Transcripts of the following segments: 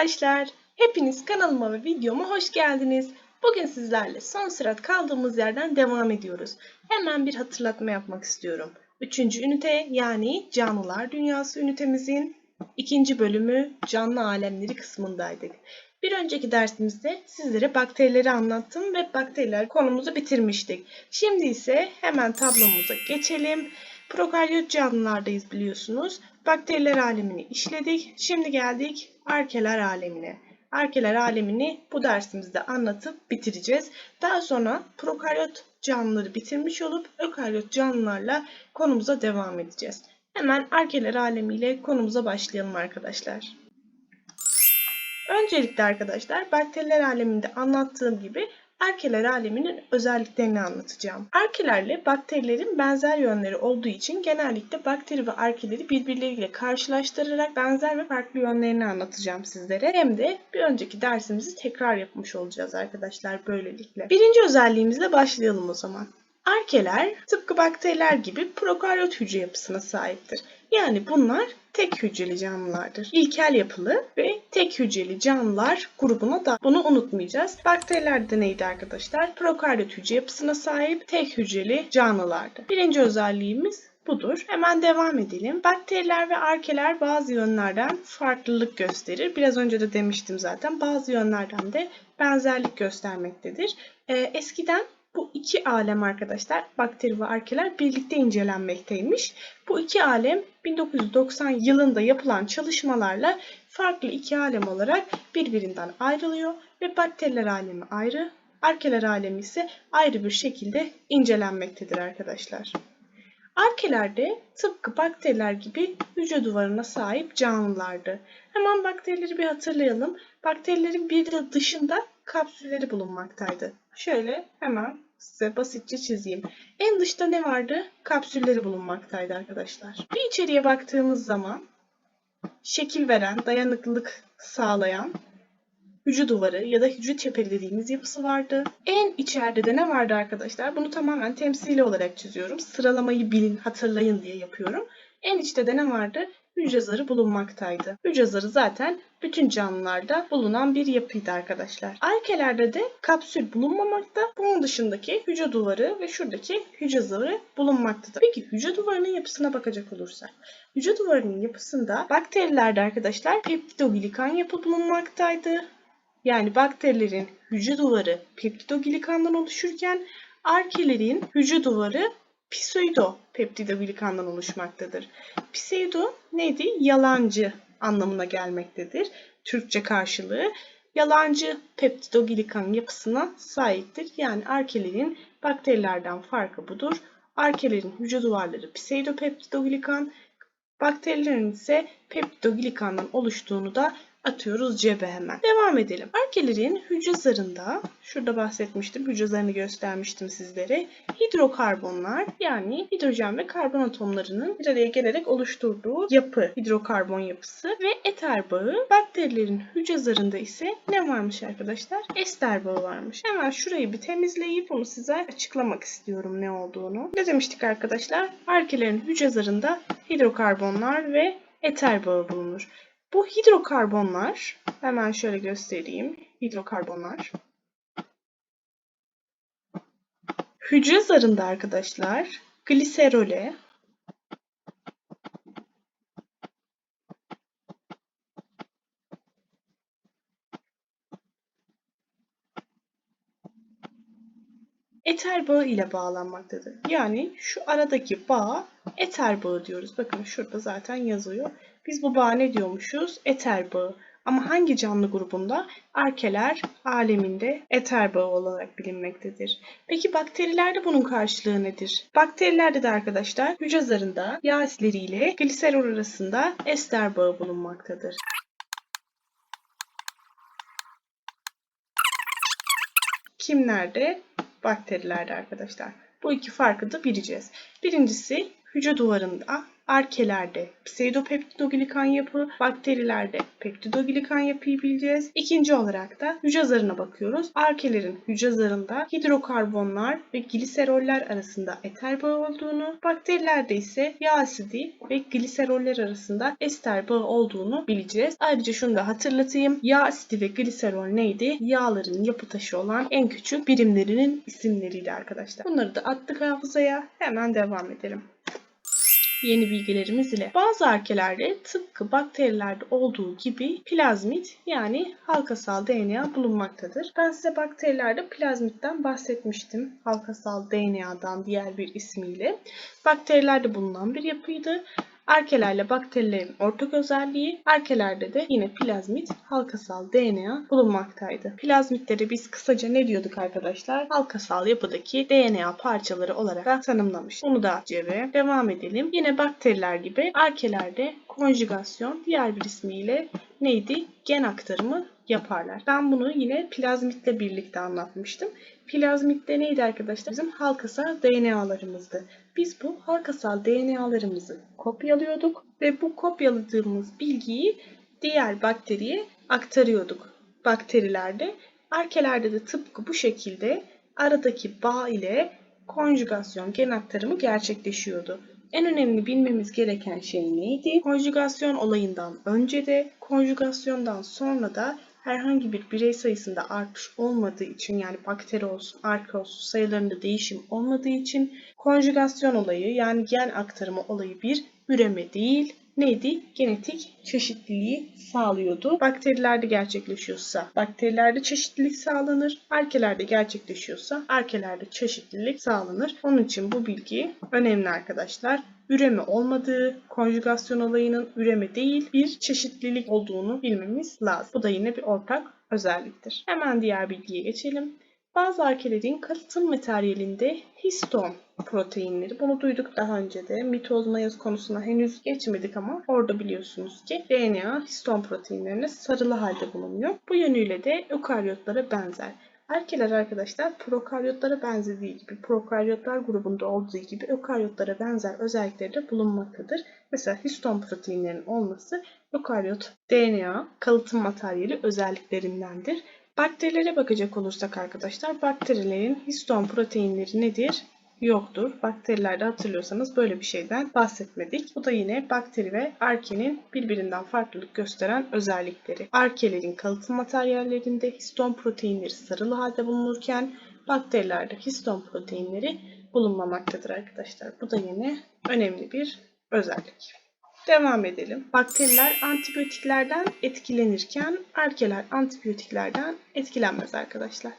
arkadaşlar. Hepiniz kanalıma ve videoma hoş geldiniz. Bugün sizlerle son sürat kaldığımız yerden devam ediyoruz. Hemen bir hatırlatma yapmak istiyorum. Üçüncü ünite yani canlılar dünyası ünitemizin ikinci bölümü canlı alemleri kısmındaydık. Bir önceki dersimizde sizlere bakterileri anlattım ve bakteriler konumuzu bitirmiştik. Şimdi ise hemen tablomuza geçelim. Prokaryot canlılardayız biliyorsunuz. Bakteriler alemini işledik. Şimdi geldik arkeler alemine. Arkeler alemini bu dersimizde anlatıp bitireceğiz. Daha sonra prokaryot canlıları bitirmiş olup ökaryot canlılarla konumuza devam edeceğiz. Hemen arkeler alemiyle konumuza başlayalım arkadaşlar. Öncelikle arkadaşlar bakteriler aleminde anlattığım gibi arkeler aleminin özelliklerini anlatacağım. Arkelerle bakterilerin benzer yönleri olduğu için genellikle bakteri ve arkeleri birbirleriyle karşılaştırarak benzer ve farklı yönlerini anlatacağım sizlere. Hem de bir önceki dersimizi tekrar yapmış olacağız arkadaşlar böylelikle. Birinci özelliğimizle başlayalım o zaman. Arkeler tıpkı bakteriler gibi prokaryot hücre yapısına sahiptir. Yani bunlar tek hücreli canlılardır. İlkel yapılı ve tek hücreli canlılar grubuna da bunu unutmayacağız. Bakteriler de neydi arkadaşlar? Prokaryot hücre yapısına sahip tek hücreli canlılardı. Birinci özelliğimiz budur. Hemen devam edelim. Bakteriler ve arkeler bazı yönlerden farklılık gösterir. Biraz önce de demiştim zaten. Bazı yönlerden de benzerlik göstermektedir. Ee, eskiden bu iki alem arkadaşlar bakteri ve arkeler birlikte incelenmekteymiş. Bu iki alem 1990 yılında yapılan çalışmalarla farklı iki alem olarak birbirinden ayrılıyor ve bakteriler alemi ayrı, arkeler alemi ise ayrı bir şekilde incelenmektedir arkadaşlar. Arkelerde tıpkı bakteriler gibi hücre duvarına sahip canlılardı. Hemen bakterileri bir hatırlayalım. Bakterilerin bir de dışında kapsülleri bulunmaktaydı. Şöyle hemen size basitçe çizeyim. En dışta ne vardı? Kapsülleri bulunmaktaydı arkadaşlar. Bir içeriye baktığımız zaman şekil veren, dayanıklılık sağlayan hücre duvarı ya da hücre çeperi dediğimiz yapısı vardı. En içeride de ne vardı arkadaşlar? Bunu tamamen temsili olarak çiziyorum. Sıralamayı bilin, hatırlayın diye yapıyorum. En içte de ne vardı? Hücre zarı bulunmaktaydı. Hücre zarı zaten bütün canlılarda bulunan bir yapıydı arkadaşlar. Arkelerde de kapsül bulunmamakta. Bunun dışındaki hücre duvarı ve şuradaki hücre zarı bulunmaktadır. Peki hücre duvarının yapısına bakacak olursak. Hücre duvarının yapısında bakterilerde arkadaşlar peptidoglikan yapı bulunmaktaydı. Yani bakterilerin hücre duvarı peptidoglikandan oluşurken arkelerin hücre duvarı pseudo peptidoglikandan oluşmaktadır. Pseudo neydi? Yalancı anlamına gelmektedir. Türkçe karşılığı yalancı peptidoglikan yapısına sahiptir. Yani arkelerin bakterilerden farkı budur. Arkelerin hücre duvarları pseudopeptidoglikan, bakterilerin ise peptidoglikandan oluştuğunu da atıyoruz cebe hemen. Devam edelim. Arkelerin hücre zarında, şurada bahsetmiştim, hücre zarını göstermiştim sizlere. Hidrokarbonlar yani hidrojen ve karbon atomlarının bir araya gelerek oluşturduğu yapı, hidrokarbon yapısı ve eter bağı. Bakterilerin hücre zarında ise ne varmış arkadaşlar? Ester bağı varmış. Hemen şurayı bir temizleyip bunu size açıklamak istiyorum ne olduğunu. Ne demiştik arkadaşlar? Arkelerin hücre zarında hidrokarbonlar ve eter bağı bulunur. Bu hidrokarbonlar, hemen şöyle göstereyim. Hidrokarbonlar. Hücre zarında arkadaşlar gliserole, eter bağı ile bağlanmaktadır. Yani şu aradaki bağ eter bağı diyoruz. Bakın şurada zaten yazıyor. Biz bu bağa ne diyormuşuz? Eter bağı. Ama hangi canlı grubunda? Arkeler aleminde eter bağı olarak bilinmektedir. Peki bakterilerde bunun karşılığı nedir? Bakterilerde de arkadaşlar hücre zarında yağ asileriyle gliserol arasında ester bağı bulunmaktadır. Kimlerde? Bakterilerde arkadaşlar. Bu iki farkı da bileceğiz. Birincisi hücre duvarında arkelerde pseudopeptidoglikan yapı, bakterilerde peptidoglikan yapıyı bileceğiz. İkinci olarak da hücre zarına bakıyoruz. Arkelerin hücre zarında hidrokarbonlar ve gliseroller arasında eter bağı olduğunu, bakterilerde ise yağ asidi ve gliseroller arasında ester bağı olduğunu bileceğiz. Ayrıca şunu da hatırlatayım. Yağ asidi ve gliserol neydi? Yağların yapı taşı olan en küçük birimlerinin isimleriydi arkadaşlar. Bunları da attık hafızaya. Hemen devam edelim yeni bilgilerimiz ile. Bazı arkelerde tıpkı bakterilerde olduğu gibi plazmit yani halkasal DNA bulunmaktadır. Ben size bakterilerde plazmitten bahsetmiştim. Halkasal DNA'dan diğer bir ismiyle. Bakterilerde bulunan bir yapıydı. Arkelerle bakterilerin ortak özelliği, arkelerde de yine plazmit halkasal DNA bulunmaktaydı. Plazmitleri biz kısaca ne diyorduk arkadaşlar? Halkasal yapıdaki DNA parçaları olarak da tanımlamış. Bunu da cebe devam edelim. Yine bakteriler gibi arkelerde konjugasyon diğer bir ismiyle neydi? Gen aktarımı yaparlar. Ben bunu yine plazmitle birlikte anlatmıştım. Plazmitte neydi arkadaşlar? Bizim halkasal DNA'larımızdı. Biz bu halkasal DNA'larımızı kopyalıyorduk ve bu kopyaladığımız bilgiyi diğer bakteriye aktarıyorduk. Bakterilerde, arkelerde de tıpkı bu şekilde aradaki bağ ile konjugasyon gen aktarımı gerçekleşiyordu. En önemli bilmemiz gereken şey neydi? Konjugasyon olayından önce de, konjugasyondan sonra da herhangi bir birey sayısında artış olmadığı için yani bakteri olsun, arke olsun sayılarında değişim olmadığı için konjugasyon olayı yani gen aktarımı olayı bir üreme değil, neydi? Genetik çeşitliliği sağlıyordu. Bakterilerde gerçekleşiyorsa bakterilerde çeşitlilik sağlanır. Arkelerde gerçekleşiyorsa arkelerde çeşitlilik sağlanır. Onun için bu bilgi önemli arkadaşlar. Üreme olmadığı, konjugasyon olayının üreme değil bir çeşitlilik olduğunu bilmemiz lazım. Bu da yine bir ortak özelliktir. Hemen diğer bilgiye geçelim. Bazı arkelerin kalıtım materyalinde histon proteinleri. Bunu duyduk daha önce de. Mitoz mayoz konusuna henüz geçmedik ama orada biliyorsunuz ki DNA histon proteinlerine sarılı halde bulunuyor. Bu yönüyle de ökaryotlara benzer. Erkeler arkadaşlar prokaryotlara benzediği gibi, prokaryotlar grubunda olduğu gibi ökaryotlara benzer özellikleri de bulunmaktadır. Mesela histon proteinlerinin olması ökaryot DNA kalıtım materyali özelliklerindendir. Bakterilere bakacak olursak arkadaşlar bakterilerin histon proteinleri nedir? Yoktur. Bakterilerde hatırlıyorsanız böyle bir şeyden bahsetmedik. Bu da yine bakteri ve arkenin birbirinden farklılık gösteren özellikleri. Arkelerin kalıtım materyallerinde histon proteinleri sarılı halde bulunurken bakterilerde histon proteinleri bulunmamaktadır arkadaşlar. Bu da yine önemli bir özellik. Devam edelim. Bakteriler antibiyotiklerden etkilenirken arkeler antibiyotiklerden etkilenmez arkadaşlar.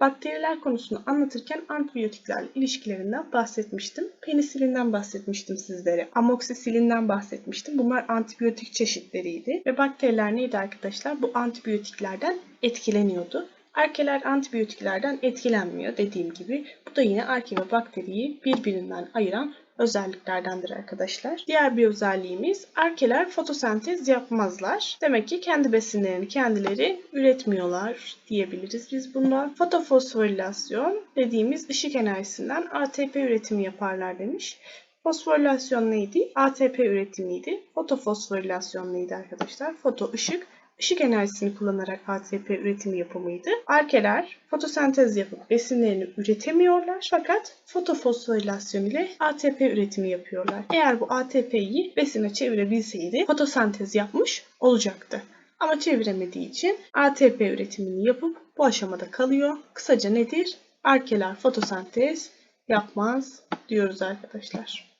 Bakteriler konusunu anlatırken antibiyotiklerle ilişkilerinden bahsetmiştim. Penisilinden bahsetmiştim sizlere. Amoksisilinden bahsetmiştim. Bunlar antibiyotik çeşitleriydi. Ve bakteriler neydi arkadaşlar? Bu antibiyotiklerden etkileniyordu. Arkeler antibiyotiklerden etkilenmiyor dediğim gibi. Bu da yine arke ve bakteriyi birbirinden ayıran özelliklerdendir arkadaşlar. Diğer bir özelliğimiz arkeler fotosentez yapmazlar. Demek ki kendi besinlerini kendileri üretmiyorlar diyebiliriz biz bundan. Fotofosforilasyon dediğimiz ışık enerjisinden ATP üretimi yaparlar demiş. Fosforilasyon neydi? ATP üretimiydi. Fotofosforilasyon neydi arkadaşlar? Foto ışık, ışık enerjisini kullanarak ATP üretimi yapımıydı. Arkeler fotosentez yapıp besinlerini üretemiyorlar fakat fotofosforilasyon ile ATP üretimi yapıyorlar. Eğer bu ATP'yi besine çevirebilseydi fotosentez yapmış olacaktı. Ama çeviremediği için ATP üretimini yapıp bu aşamada kalıyor. Kısaca nedir? Arkeler fotosentez yapmaz diyoruz arkadaşlar.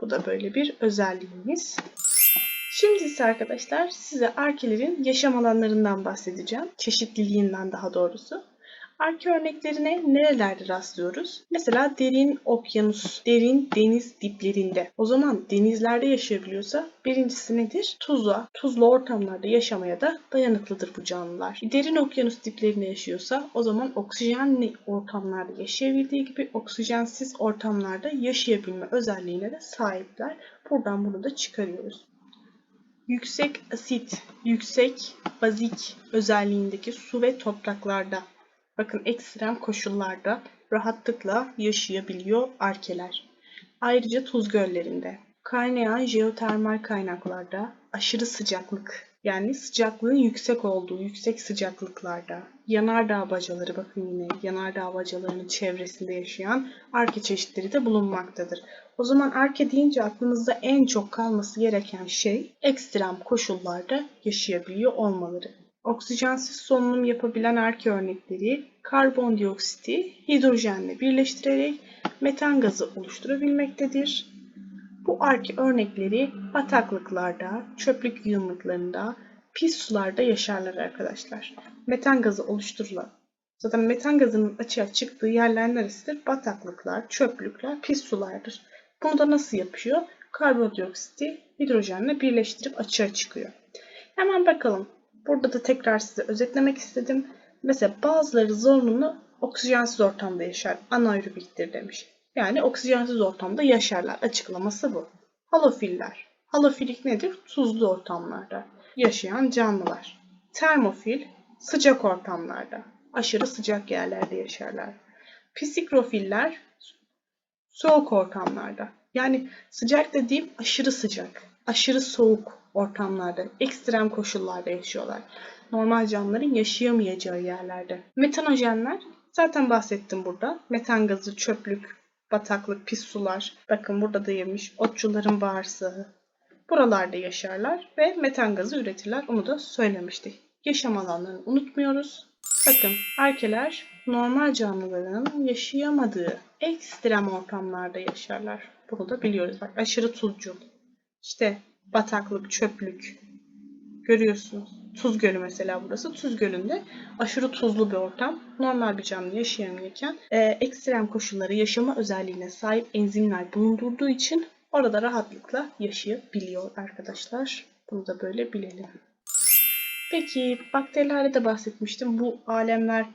Bu da böyle bir özelliğimiz. Şimdi ise arkadaşlar size arkelerin yaşam alanlarından bahsedeceğim. Çeşitliliğinden daha doğrusu. Arke örneklerine nerelerde rastlıyoruz? Mesela derin okyanus, derin deniz diplerinde. O zaman denizlerde yaşayabiliyorsa birincisi nedir? Tuzla, tuzlu ortamlarda yaşamaya da dayanıklıdır bu canlılar. Derin okyanus diplerinde yaşıyorsa o zaman oksijenli ortamlarda yaşayabildiği gibi oksijensiz ortamlarda yaşayabilme özelliğine de sahipler. Buradan bunu da çıkarıyoruz yüksek asit, yüksek bazik özelliğindeki su ve topraklarda, bakın ekstrem koşullarda rahatlıkla yaşayabiliyor arkeler. Ayrıca tuz göllerinde, Kaynayan jeotermal kaynaklarda aşırı sıcaklık yani sıcaklığın yüksek olduğu yüksek sıcaklıklarda yanardağ bacaları bakın yine yanardağ bacalarının çevresinde yaşayan arke çeşitleri de bulunmaktadır. O zaman arke deyince aklımızda en çok kalması gereken şey ekstrem koşullarda yaşayabiliyor olmaları. Oksijensiz solunum yapabilen arke örnekleri karbondioksiti hidrojenle birleştirerek metan gazı oluşturabilmektedir. Bu arke örnekleri bataklıklarda, çöplük yığınlıklarında, pis sularda yaşarlar arkadaşlar. Metan gazı oluşturulan Zaten metan gazının açığa çıktığı yerler neresidir? Bataklıklar, çöplükler, pis sulardır. Bunu da nasıl yapıyor? Karbondioksiti hidrojenle birleştirip açığa çıkıyor. Hemen bakalım. Burada da tekrar size özetlemek istedim. Mesela bazıları zorunlu oksijensiz ortamda yaşar. Anaerobiktir demiş. Yani oksijensiz ortamda yaşarlar. Açıklaması bu. Halofiller. Halofilik nedir? Tuzlu ortamlarda yaşayan canlılar. Termofil sıcak ortamlarda, aşırı sıcak yerlerde yaşarlar. Psikrofiller soğuk ortamlarda. Yani sıcak dediğim aşırı sıcak, aşırı soğuk ortamlarda, ekstrem koşullarda yaşıyorlar. Normal canlıların yaşayamayacağı yerlerde. Metanojenler zaten bahsettim burada. Metan gazı, çöplük, bataklık, pis sular. Bakın burada da yemiş. Otçuların bağırsağı. Buralarda yaşarlar ve metan gazı üretirler. Onu da söylemiştik. Yaşam alanlarını unutmuyoruz. Bakın arkeler normal canlıların yaşayamadığı ekstrem ortamlarda yaşarlar. Bunu da biliyoruz. Bak aşırı tuzcu. İşte bataklık, çöplük. Görüyorsunuz. Tuz Gölü mesela burası. Tuz Gölü'nde aşırı tuzlu bir ortam. Normal bir canlı yaşayamıyorken e, ekstrem koşulları yaşama özelliğine sahip enzimler bulundurduğu için orada rahatlıkla yaşayabiliyor arkadaşlar. Bunu da böyle bilelim. Peki bakterilerde de bahsetmiştim. Bu alemler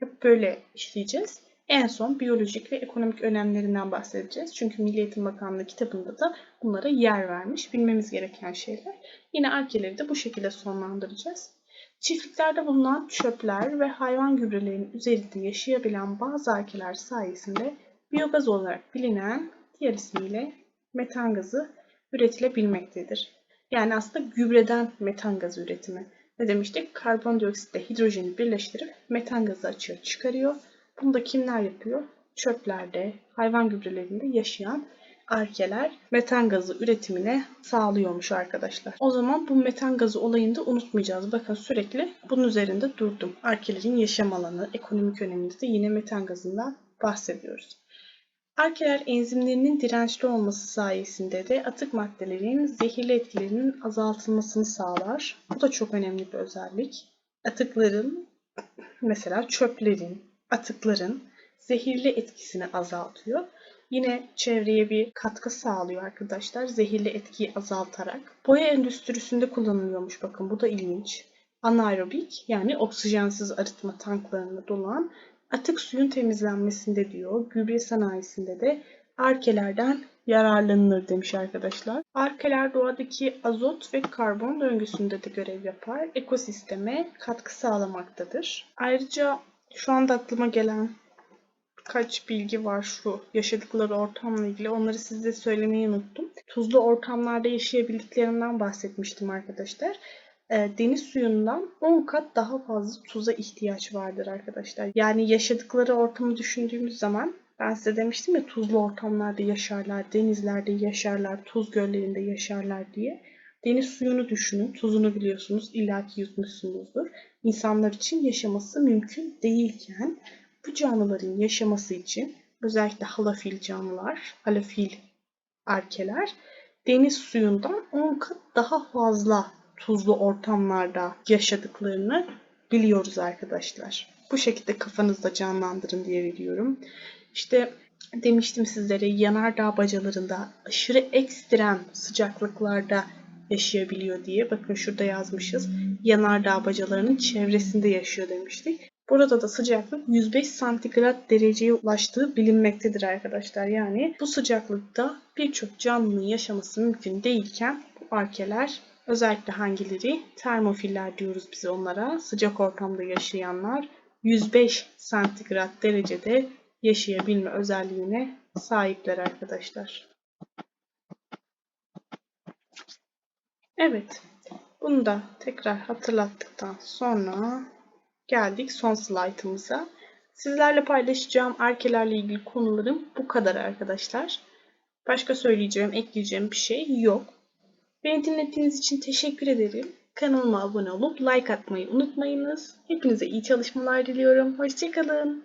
hep böyle işleyeceğiz. En son biyolojik ve ekonomik önemlerinden bahsedeceğiz. Çünkü Milli Eğitim Bakanlığı kitabında da bunlara yer vermiş. Bilmemiz gereken şeyler. Yine arkeleri de bu şekilde sonlandıracağız. Çiftliklerde bulunan çöpler ve hayvan gübrelerinin üzerinde yaşayabilen bazı arkeler sayesinde biyogaz olarak bilinen diğer ismiyle metan gazı üretilebilmektedir. Yani aslında gübreden metan gazı üretimi. Ne demiştik? Karbondioksitle hidrojeni birleştirip metan gazı açığa çıkarıyor. Bunu da kimler yapıyor? Çöplerde, hayvan gübrelerinde yaşayan arkeler metan gazı üretimine sağlıyormuş arkadaşlar. O zaman bu metan gazı olayını da unutmayacağız. Bakın sürekli bunun üzerinde durdum. Arkelerin yaşam alanı, ekonomik öneminde de yine metan gazından bahsediyoruz. Arkeler enzimlerinin dirençli olması sayesinde de atık maddelerin zehirli etkilerinin azaltılmasını sağlar. Bu da çok önemli bir özellik. Atıkların, mesela çöplerin, atıkların zehirli etkisini azaltıyor. Yine çevreye bir katkı sağlıyor arkadaşlar. Zehirli etkiyi azaltarak. Boya endüstrisinde kullanılıyormuş bakın bu da ilginç. Anaerobik yani oksijensiz arıtma tanklarına dolan atık suyun temizlenmesinde diyor. Gübre sanayisinde de arkelerden yararlanılır demiş arkadaşlar. Arkeler doğadaki azot ve karbon döngüsünde de görev yapar. Ekosisteme katkı sağlamaktadır. Ayrıca şu anda aklıma gelen kaç bilgi var şu yaşadıkları ortamla ilgili. Onları size söylemeyi unuttum. Tuzlu ortamlarda yaşayabildiklerinden bahsetmiştim arkadaşlar. E, deniz suyundan 10 kat daha fazla tuza ihtiyaç vardır arkadaşlar. Yani yaşadıkları ortamı düşündüğümüz zaman ben size demiştim ya tuzlu ortamlarda yaşarlar, denizlerde yaşarlar, tuz göllerinde yaşarlar diye. Deniz suyunu düşünün, tuzunu biliyorsunuz, illaki yutmuşsunuzdur. İnsanlar için yaşaması mümkün değilken bu canlıların yaşaması için özellikle halafil canlılar, halafil arkeler deniz suyundan 10 kat daha fazla tuzlu ortamlarda yaşadıklarını biliyoruz arkadaşlar. Bu şekilde kafanızda canlandırın diye biliyorum. İşte demiştim sizlere yanardağ bacalarında aşırı ekstrem sıcaklıklarda yaşayabiliyor diye. Bakın şurada yazmışız. Yanardağ bacalarının çevresinde yaşıyor demiştik. Burada da sıcaklık 105 santigrat dereceye ulaştığı bilinmektedir arkadaşlar. Yani bu sıcaklıkta birçok canlının yaşaması mümkün değilken bu arkeler özellikle hangileri? Termofiller diyoruz biz onlara. Sıcak ortamda yaşayanlar 105 santigrat derecede yaşayabilme özelliğine sahipler arkadaşlar. Evet. Bunu da tekrar hatırlattıktan sonra geldik son slaytımıza. Sizlerle paylaşacağım erkelerle ilgili konularım bu kadar arkadaşlar. Başka söyleyeceğim, ekleyeceğim bir şey yok. Beni dinlediğiniz için teşekkür ederim. Kanalıma abone olup like atmayı unutmayınız. Hepinize iyi çalışmalar diliyorum. Hoşçakalın.